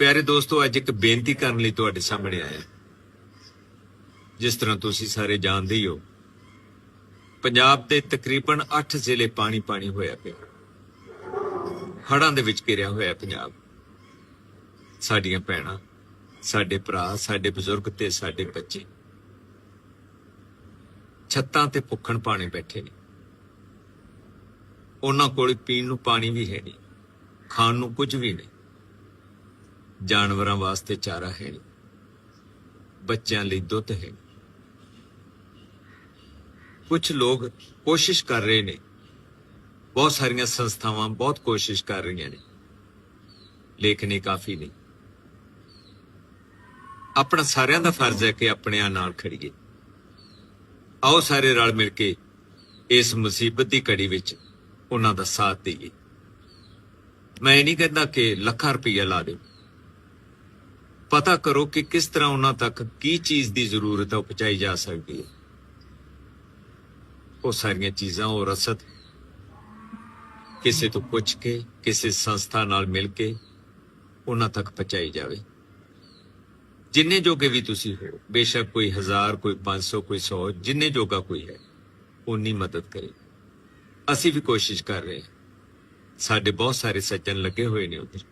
ਪਿਆਰੇ ਦੋਸਤੋ, ਅੱਜ ਇੱਕ ਬੇਨਤੀ ਕਰਨ ਲਈ ਤੁਹਾਡੇ ਸਾਹਮਣੇ ਆਇਆ। ਜਿਸ ਤਰ੍ਹਾਂ ਤੁਸੀਂ ਸਾਰੇ ਜਾਣਦੇ ਹੀ ਹੋ, ਪੰਜਾਬ ਦੇ ਤਕਰੀਬਨ 8 ਜ਼ਿਲ੍ਹੇ ਪਾਣੀ ਪਾਣੀ ਹੋਇਆ ਪਿਆ। ਹੜ੍ਹਾਂ ਦੇ ਵਿੱਚ ਘਿਰਿਆ ਹੋਇਆ ਪੰਜਾਬ। ਸਾਡੀਆਂ ਭੈਣਾਂ, ਸਾਡੇ ਭਰਾ, ਸਾਡੇ ਬਜ਼ੁਰਗ ਤੇ ਸਾਡੇ ਬੱਚੇ। ਛੱਤਾਂ ਤੇ ਭੁੱਖਣ ਪਾਣੇ ਬੈਠੇ ਨੇ। ਉਹਨਾਂ ਕੋਲ ਪੀਣ ਨੂੰ ਪਾਣੀ ਵੀ ਹੈ ਨਹੀਂ, ਖਾਣ ਨੂੰ ਕੁਝ ਵੀ ਨਹੀਂ। ਜਾਨਵਰਾਂ ਵਾਸਤੇ ਚਾਰਾ ਹੈ। ਨਹੀਂ ਬੱਚਿਆਂ ਲਈ ਦੁੱਧ ਹੈ। ਕੁਝ ਲੋਕ ਕੋਸ਼ਿਸ਼ ਕਰ ਰਹੇ ਨੇ। ਬਹੁਤ ਸਾਰੀਆਂ ਸੰਸਥਾਵਾਂ ਬਹੁਤ ਕੋਸ਼ਿਸ਼ ਕਰ ਰਹੀਆਂ ਨੇ। ਲੇਕਿਨ ਇਹ ਕਾਫੀ ਨਹੀਂ ਆਪਣਾ ਸਾਰਿਆਂ ਦਾ ਫਰਜ਼ ਹੈ ਕਿ ਆਪਣਿਆਂ ਨਾਲ ਖੜੀਏ। ਆਓ ਸਾਰੇ ਰਲ ਮਿਲ ਕੇ ਇਸ ਮੁਸੀਬਤ ਦੀ ਘੜੀ ਵਿੱਚ ਉਹਨਾਂ ਦਾ ਸਾਥ ਦੇਈਏ। ਮੈਂ ਇਹ ਨਹੀਂ ਕਹਿੰਦਾ ਕਿ ਲੱਖਾਂ ਰੁਪਈਆ ਲਾ ਦਿਓ। ਪਤਾ ਕਰੋ ਕਿ ਕਿਸ ਤਰ੍ਹਾਂ ਉਹਨਾਂ ਤੱਕ ਕੀ ਚੀਜ਼ ਦੀ ਜ਼ਰੂਰਤ ਹੈ ਉਹ ਪਹੁੰਚਾਈ ਜਾ ਸਕਦੀ ਹੈ ਉਹ ਸਾਰੀਆਂ ਚੀਜ਼ਾਂ ਉਹ ਰਸਦ ਕਿਸੇ ਤੋਂ ਪੁੱਛ ਕੇ ਕਿਸੇ ਸੰਸਥਾ ਨਾਲ ਮਿਲ ਕੇ ਉਹਨਾਂ ਤੱਕ ਪਹੁੰਚਾਈ ਜਾਵੇ ਜਿੰਨੇ ਜੋਗੇ ਵੀ ਤੁਸੀਂ ਹੋ ਬੇਸ਼ੱਕ ਕੋਈ ਹਜ਼ਾਰ ਕੋਈ 500 ਕੋਈ 100 ਜਿੰਨੇ ਜੋਗਾ ਕੋਈ ਹੈ ਉਨੀ ਮਦਦ ਕਰੇ ਅਸੀਂ ਵੀ ਕੋਸ਼ਿਸ਼ ਕਰ ਰਹੇ ਹਾਂ ਸਾਡੇ ਬਹੁਤ ਸਾਰੇ ਸੱਜਣ ਲੱਗੇ ਹੋਏ ਨੇ ਉਧਰ